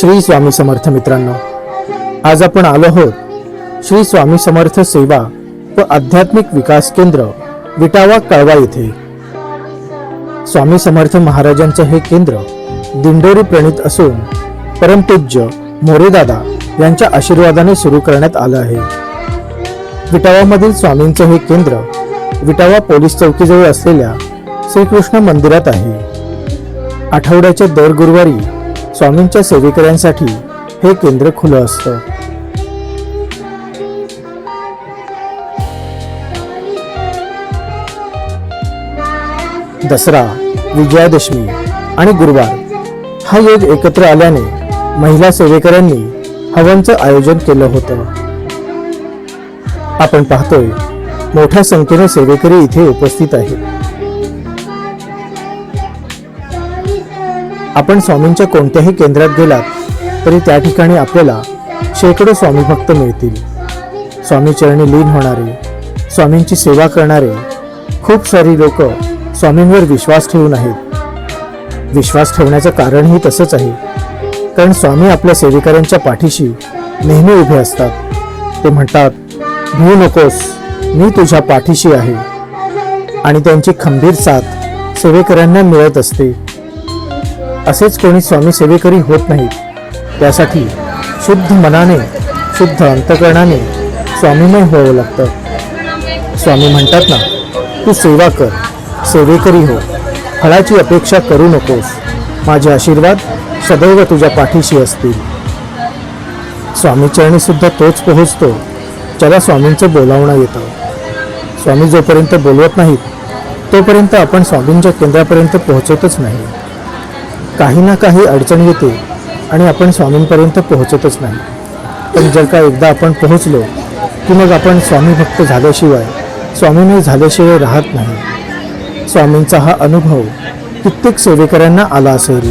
श्री स्वामी समर्थ मित्रांनो आज आपण आलो आहोत श्री स्वामी समर्थ सेवा व आध्यात्मिक विकास केंद्र विटावा कळवा येथे स्वामी समर्थ महाराजांचे हे केंद्र दिंडोरी प्रणित असून परमपूज्य मोरेदादा यांच्या आशीर्वादाने सुरू करण्यात आलं आहे. विटावामधील स्वामींचं हे केंद्र विटावा पोलीस चौकीजवळ असलेल्या श्रीकृष्ण मंदिरात आहे. आठवड्याच्या दर गुरुवारी स्वामींच्या सेवेकऱ्यांसाठी हे केंद्र खुलं असतं. दसरा विजयादशमी आणि गुरुवार हा योग एकत्र आल्याने महिला सेवेकऱ्यांनी हवनचं आयोजन केलं होतं. आपण पाहतोय मोठ्या संख्येने सेवेकरी इथे उपस्थित आहेत. आपण स्वामींच्या कोणत्याही केंद्रात गेलात तरी त्या ठिकाणी आपल्याला शेकडो स्वामी भक्त मिळतील. स्वामी चरणी लीन होणारे स्वामींची सेवा करणारे खूप सारी लोक स्वामींवर विश्वास ठेवून आहेत. विश्वास ठेवण्याचं कारणही तसंच आहे. कारण स्वामी आपल्या सेवेकऱ्यांच्या पाठीशी नेहमी उभे असतात. ते म्हणतात भिऊ नकोस मी तुझ्या पाठीशी आहे. आणि त्यांची खंबीर साथ सेवेकऱ्यांना मिळत असते. असेच कोणी स्वामी सेवेकरी होत नाहीत त्यासाठी शुद्ध मनाने शुद्ध अंतकरणाने स्वामीमय व्हावं लागतं. स्वामी म्हणतात ना तू सेवा कर सेवेकरी हो. फळाची अपेक्षा करू नकोस. माझे आशीर्वाद सदैव तुझ्या पाठीशी असतील. स्वामीचरणी सुद्धा तोच पोहोचतो ज्याला स्वामींचं बोलावणं येतं. स्वामी जोपर्यंत बोलवत नाहीत तोपर्यंत आपण स्वामींच्या केंद्रापर्यंत पोहोचतच नाही. काही ना काही अडचण येते आणि आपण स्वामींपर्यंत पोहोचतच नाही. पण जर का एकदा आपण पोहोचलो की मग आपण स्वामी भक्त झाल्याशिवाय स्वामीने झाल्याशिवाय राहत नाही. स्वामींचा हा अनुभव कित्येक सेवेकऱ्यांना आला असेल.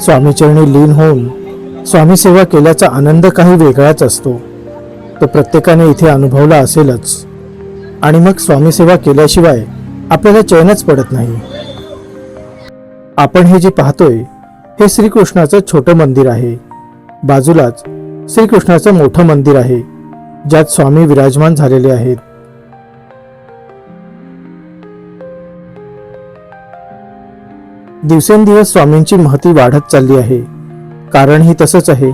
स्वामीचरणी लीन होऊन स्वामी सेवा केल्याचा आनंद काही वेगळाच असतो. तो प्रत्येकाने इथे अनुभवला असेलच. आणि मग स्वामी सेवा केल्याशिवाय आपल्याला चैनच पडत नाही. आपण हे जे पाहतोय हे श्रीकृष्णाचं छोटं मंदिर आहे. बाजूलाच श्रीकृष्णाचं मोठं मंदिर आहे ज्यात स्वामी विराजमान झालेले आहेत. दिवसेंदिवस स्वामींची महती वाढत चालली आहे. कारण ही तसंच आहे.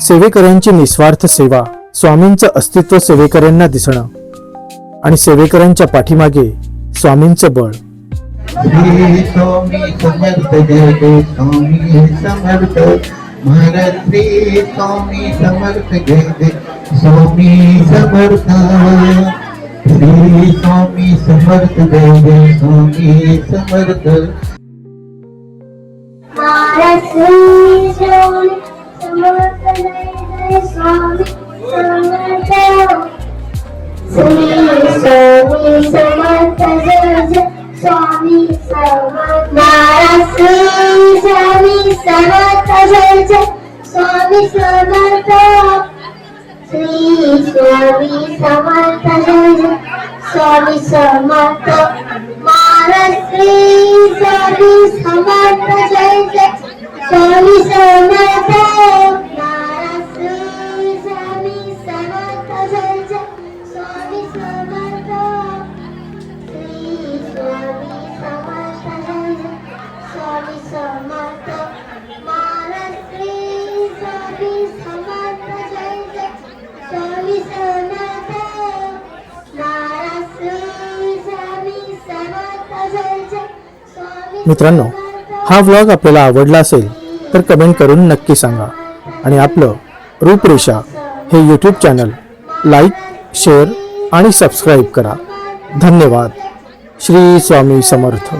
सेवेकऱ्यांची निस्वार्थ सेवा स्वामींचं अस्तित्व सेवेकऱ्यांना दिसणं. आणि सेवेकऱ्यांच्या पाठीमागे स्वामींचं बळ. स्वामी समर्थ स्वामी समर्थ. स्वामी समर्थ महाराज श्री स्वामी समर्थ जय जय मित्रांनो हा व्लॉग आपल्याला आवडला असेल तर कमेंट करून नक्की सांगा. आणि आपलं रूपरेषा हे यूट्यूब चॅनल लाईक शेअर आणि सबस्क्राईब करा. धन्यवाद. श्री स्वामी समर्थ.